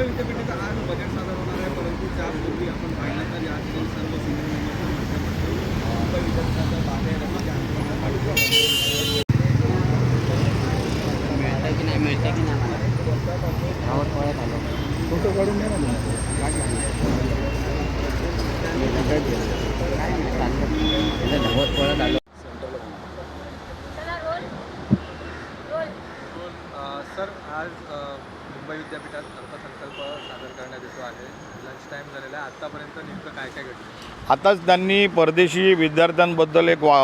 मुंबई विद्यापीठाचं आज बजेट सादर होणार आहे परंतु त्यापूर्वी आपण पाहिलं तर या ठिकाणी सर्व सिनियर मेंबर्सच्या माध्यमातून मुंबई विद्यापीठाच्या बाहेर म्हणजे आंदोलन पाठवलं. मिळतं की नाही मिळतं की नाही गावात पळत आलो. फ़ोटो काढून नाही आलो रोल. सर आज मुंबई विद्यापीठात अर्थसंकल्प सादर करण्यात येतो आहे. लंच टाईम झालेला आहे. आतापर्यंत नेमकं काय काय घडलं? आताच त्यांनी परदेशी विद्यार्थ्यांबद्दल एक वा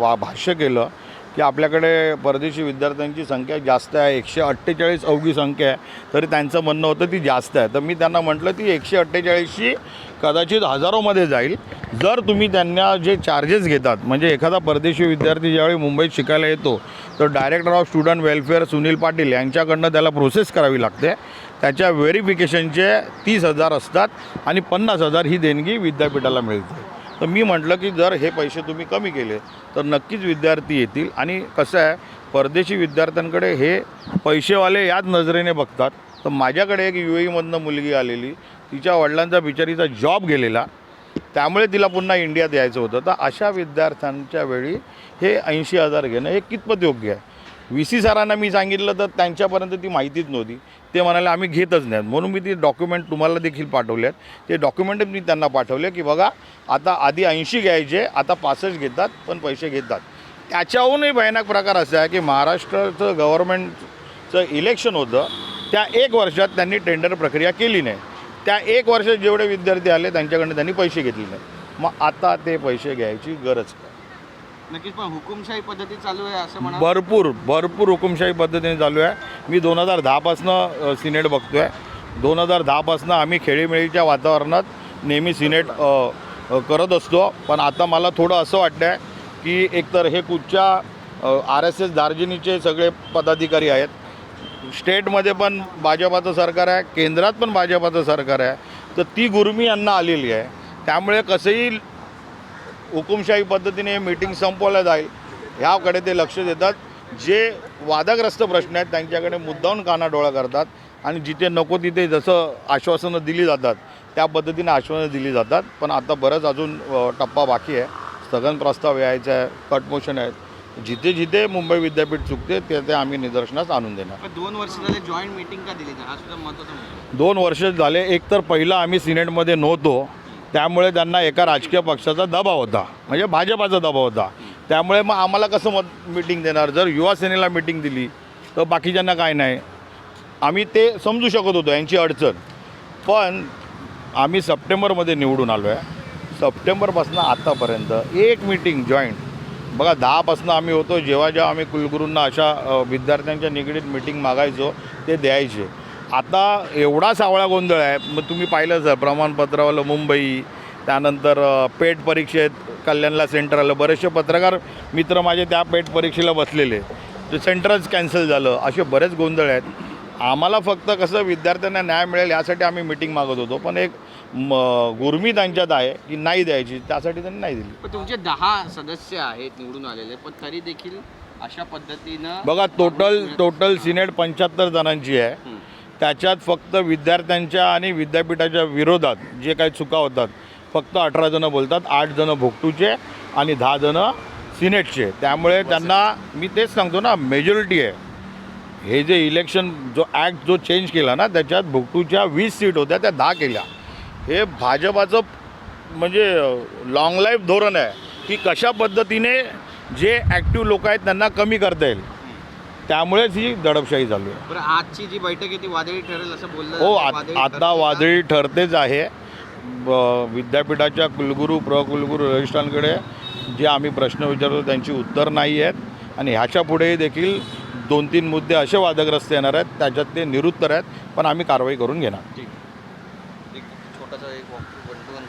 वा भाष्य केलं. की आपल्याकडे परदेशी विद्यार्थ्यांची संख्या जास्त आहे एकशे अठ्ठेचाळीस अवघी संख्या आहे. तरी त्यांचं म्हणणं होतं ती जास्त आहे. तर मी त्यांना म्हटलं ती एकशे अठ्ठेचाळीसशी कदाचित हजारोमध्ये जाईल. जर तुम्ही त्यांना जे चार्जेस घेतात म्हणजे एखादा परदेशी विद्यार्थी ज्यावेळी मुंबईत शिकायला येतो तर director of student welfare Sunil Patil यांच्याकडनं त्याला प्रोसेस करावी लागते. त्याच्या व्हेरिफिकेशनचे तीस हजार असतात आणि पन्नास हजार ही देणगी विद्यापीठाला मिळते. तर मी म्हटलं की जर हे पैसे तुम्ही कमी केले तर नक्कीच विद्यार्थी येतील. आणि कसं आहे परदेशी विद्यार्थ्यांकडे हे पैसेवाले याच नजरेने बघतात. तर माझ्याकडे एक यू एमधनं मुलगी आलेली तिच्या वडिलांचा बिचारीचा जॉब गेलेला त्यामुळे तिला पुन्हा इंडियात यायचं होतं. तर अशा विद्यार्थ्यांच्या वेळी हे ऐंशी हजार घेणं हे कितपत योग्य आहे? व्ही सी सरांना मी सांगितलं तर त्यांच्यापर्यंत ती माहितीच नव्हती. ते म्हणाले आम्ही घेतच नाहीत म्हणून मी ती डॉक्युमेंट तुम्हाला देखील पाठवले आहेत ते डॉक्युमेंट मी त्यांना पाठवले की बघा आता आधी ऐंशी घ्यायचे आता पासष्ट घेतात पण पैसे घेतात. त्याच्याहूनही भयानक प्रकार असा आहे की महाराष्ट्राचं गव्हर्नमेंटचं इलेक्शन होतं त्या एक वर्षात त्यांनी टेंडर प्रक्रिया केली नाही. त्या एक वर्षात जेवढे विद्यार्थी आले त्यांच्याकडनं त्यांनी पैसे घेतले नाही. मग आता ते पैसे घ्यायची गरज काय? नक्कीच पण हुकुमशाही पद्धती चालू आहे असं म्हणा भरपूर भरपूर हुकुमशाही पद्धतीने चालू आहे. मी दोन हजार दहापासनं सिनेट बघतो आहे दोन हजार दहापासनं आम्ही खेळीमेळीच्या वातावरणात नेहमी सिनेट करत असतो. पण आता मला थोडं असं वाटतं आहे की एकतर हे कुठच्या आर एस एस दार्जिनीचे सगळे पदाधिकारी आहेत. स्टेटमध्ये पण भाजपाचं सरकार आहे केंद्रात पण भाजपाचं सरकार आहे. तर ती गुरमी यांना आलेली आहे. त्यामुळे कसंही हुकुमशाही पद्धतीने मीटिंग संपवल्या जाईल ह्याकडे ते लक्ष देतात. जे वादग्रस्त प्रश्न आहेत त्यांच्याकडे मुद्दाहून कानाडोळा करतात आणि जिथे नको तिथे जसं आश्वासनं दिली जातात त्या पद्धतीने आश्वासनं दिली जातात. पण आता बरंच अजून टप्पा बाकी आहे. स्थगन प्रस्ताव यायचा आहे कटमोशन आहेत. जिथे जिथे मुंबई विद्यापीठ चुकते ते ते आम्ही निदर्शनास आणून देणार. दोन वर्ष झाले जॉईंट मीटिंग का दिली हा दोन वर्ष झाले एक तर पहिलं आम्ही सिनेटमध्ये नव्हतो. त्यामुळे त्यांना एका राजकीय पक्षाचा दबाव होता. म्हणजे भाजपाचा दबाव होता. त्यामुळे मग आम्हाला कसं मत मिटिंग देणार? जर युवासेनेला मिटिंग दिली तर बाकीच्यांना काय नाही. आम्ही ते समजू शकत होतो यांची अडचण. पण आम्ही सप्टेंबरमध्ये निवडून आलो आहे सप्टेंबरपासून आत्तापर्यंत एक मिटिंग जॉईंट बघा दहापासून आम्ही होतो जेव्हा जेव्हा आम्ही कुलगुरूंना अशा विद्यार्थ्यांच्या निगडीत मिटिंग मागायचो ते द्यायचे. आता एवढा सावळा गोंधळ आहे. मग तुम्ही पाहिलं सर प्रमाणपत्रावालं मुंबई त्यानंतर पेट परीक्षेत कल्याणला सेंटर आलं. बरेचसे पत्रकार मित्र माझे त्या पेट परीक्षेला बसलेले. ते सेंटरच कॅन्सल झालं. असे बरेच गोंधळ आहेत. आम्हाला फक्त कसं विद्यार्थ्यांना न्याय मिळेल यासाठी आम्ही मिटिंग मागत होतो. पण एक म गुरमी त्यांच्यात आहे की नाही द्यायची त्यासाठी त्यांनी नाही दिली. पण तुमचे दहा सदस्य आहेत निवडून आलेले पण तरी देखील अशा पद्धतीनं बघा टोटल टोटल सिनेट पंच्याहत्तर जणांची आहे. त्याच्यात फक्त विद्यार्थ्यांच्या आणि विद्यापीठाच्या विरोधात जे काही चुका होतात फक्त अठरा जणं बोलतात आठ जणं भोगटूचे आणि दहा जणं सिनेटचे. त्यामुळे त्यांना मी तेच सांगतो ना मेजॉरिटी आहे. हे जे इलेक्शन जो ॲक्ट जो चेंज केला ना त्याच्यात भुकटूच्या वीस सीट होत्या त्या दहा केल्या. हे भाजपाचं म्हणजे लॉंग लाईफ धोरण आहे. की कशा पद्धतीने जे ॲक्टिव्ह लोक आहेत त्यांना कमी करता येईल? त्यामुळेच ही दडपशाही चालू आहे बरं आजची जी बैठक आहे ती वादळी ठरेल असं बोललं हो जातं. आत- वादळी आता ठरते का? वादळी ठरतेच आहे ब- विद्यापीठाच्या कुलगुरू प्रकुलगुरू वरिष्ठांकडे जे आम्ही प्रश्न विचारतो त्यांची उत्तर नाही आहेत आणि ह्याच्या पुढेही देखील दोन तीन मुद्दे असे वादग्रस्त येणार आहेत त्याच्यात ते निरुत्तर आहेत पण आम्ही कारवाई करून घेणार ठीक